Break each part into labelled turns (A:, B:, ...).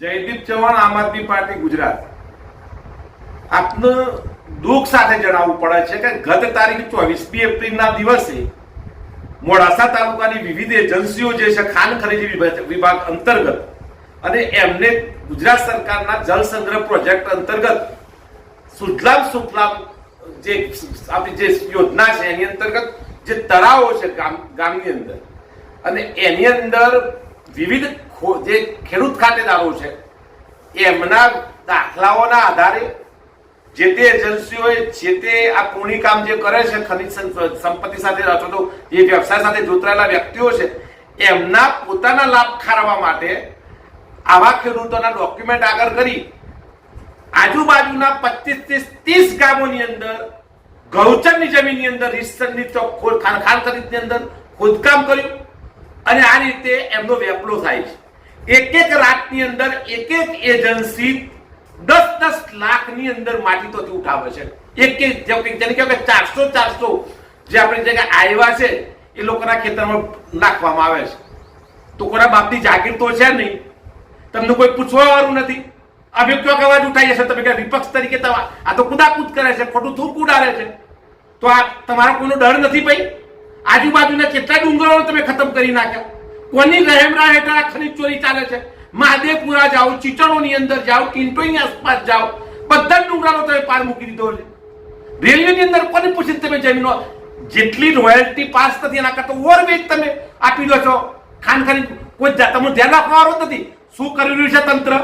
A: જયદીપ ચૌહાણ આમ આદમી પાર્ટી ગુજરાત. આપનું દુઃખ સાથે જણાવવું પડે છે કે ગત તારીખ ચોવીસમી એપ્રિલના દિવસે મોડાસા તાલુકાની વિવિધ એજન્સીઓ જે છે ખાન ખનીજ વિભાગ- અંતર્ગત અને એમને ગુજરાત સરકારના જળ સંગ્રહ પ્રોજેક્ટ અંતર્ગત સુજલામ સુફલામ જે આપણી જે યોજના છે એની અંતર્ગત જે તળાવો છે ગામ ગામની અંદર. અને એની અંદર વિવિધ જે ખેડૂત ખાતેદારો છે એમના દાખલાઓના આધારે જે તે એજન્સીઓએ જે તે આ પૂર્ણી કામ જે કરે છે, ખનિજ સંપત્તિ સાથે અથવા તો જે વ્યવસાય સાથે જોતરાયેલા વ્યક્તિઓ છે, એમના પોતાના લાભ ખારવા માટે આવા ખેડૂતોના ડોક્યુમેન્ટ આગળ કરી આજુબાજુના પચીસથી ત્રીસ ગામોની અંદર, ગૌચરની જમીનની અંદર, રીતસરની ચોક ખોદ- ખાન ખાન ખરીદની અંદર ખોદકામ કર્યું. અને આ રીતે એમનો વેપલો થાય છે. એક એક રાતની અંદર એક એક એજન્સી દસ દસ લાખની અંદર માટી તોથી ઉઠાવે છે. એક એક જેને કહેવાય કે ચારસો ચારસો જે આપણે જે આવ્યા છે, એ લોકોના ખેતરમાં નાખવામાં આવે છે. તો કોના બાપની જાગીર તો છે નહીં. તમને કોઈ પૂછવા વાળું નથી. અમે કયો અવાજ ઉઠાવીએ છે તમે કે વિપક્ષ તરીકે આ તો કુદાકૂદ કરે છે, ખોટું થૂક ઉડાડે છે. તો આ તમારો કોઈનો ડર નથી ભાઈ? આજુબાજુના કેટલા ડુંગરો તમે ખતમ કરી નાખ્યા? કોની રહેમરા હેઠળ આ ખનીજ ચોરી ચાલે છે? મહાદેવપુરા જાઓ, ચીચણોની અંદર જાઓ કિંટોની આસપાસ જાઓ. બધા ડુંગરાનો તમે પાર મૂકી દીધો છે. રેલવેની અંદર પણ પૂછીને તમે જમીનો જેટલી રોયલ્ટી પાસ થતી એના કરતા ઓવરવેજ તમે આપી દો છો. ખાન ખાન, કોઈ તમે ધ્યાન રાખવાનો નથી. શું કરી રહ્યું છે તંત્ર?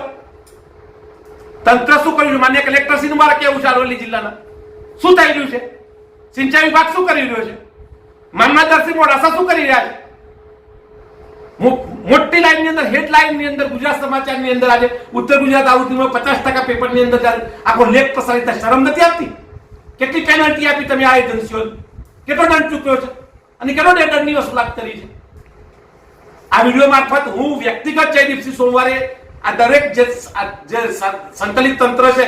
A: તંત્ર શું કરી રહ્યું? માન્ય કલેક્ટર સિંહ મારા કેવું છે અરવલ્લી જિલ્લાના. શું થઈ રહ્યું છે? સિંચાઈ વિભાગ શું કરી રહ્યો છે? મામલતદાર શ્રી મોડાસા શું કરી રહ્યા છે? મોટી લાઈનની અંદર હેડલાઇનની અંદર, ગુજરાત સમાચારની અંદર આજે ઉત્તર ગુજરાત આવૃત્તિમાં પચાસ ટકા પેપરની અંદર આખો લેખ પ્રસારિત શરમ નથી આવતી? કેટલી પેનલ્ટી આપી તમે આ એજન્સીઓ કેટલો દંડ ચૂક્યો છે? અને કેટલો દંડની વસૂલાત કરી છે? આ વીડિયો મારફત હું વ્યક્તિગત જયદીપસિંહ સોમવારે આ દરેક જે સંકલિત તંત્ર છે,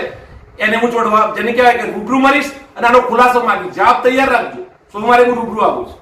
A: એને હું જોડવા, જેને કહેવાય કે રૂબરૂ મળીશ અને આનો ખુલાસો માંગીશ. જવાબ તૈયાર રાખજો. સોમવારે હું રૂબરૂ આવું છું.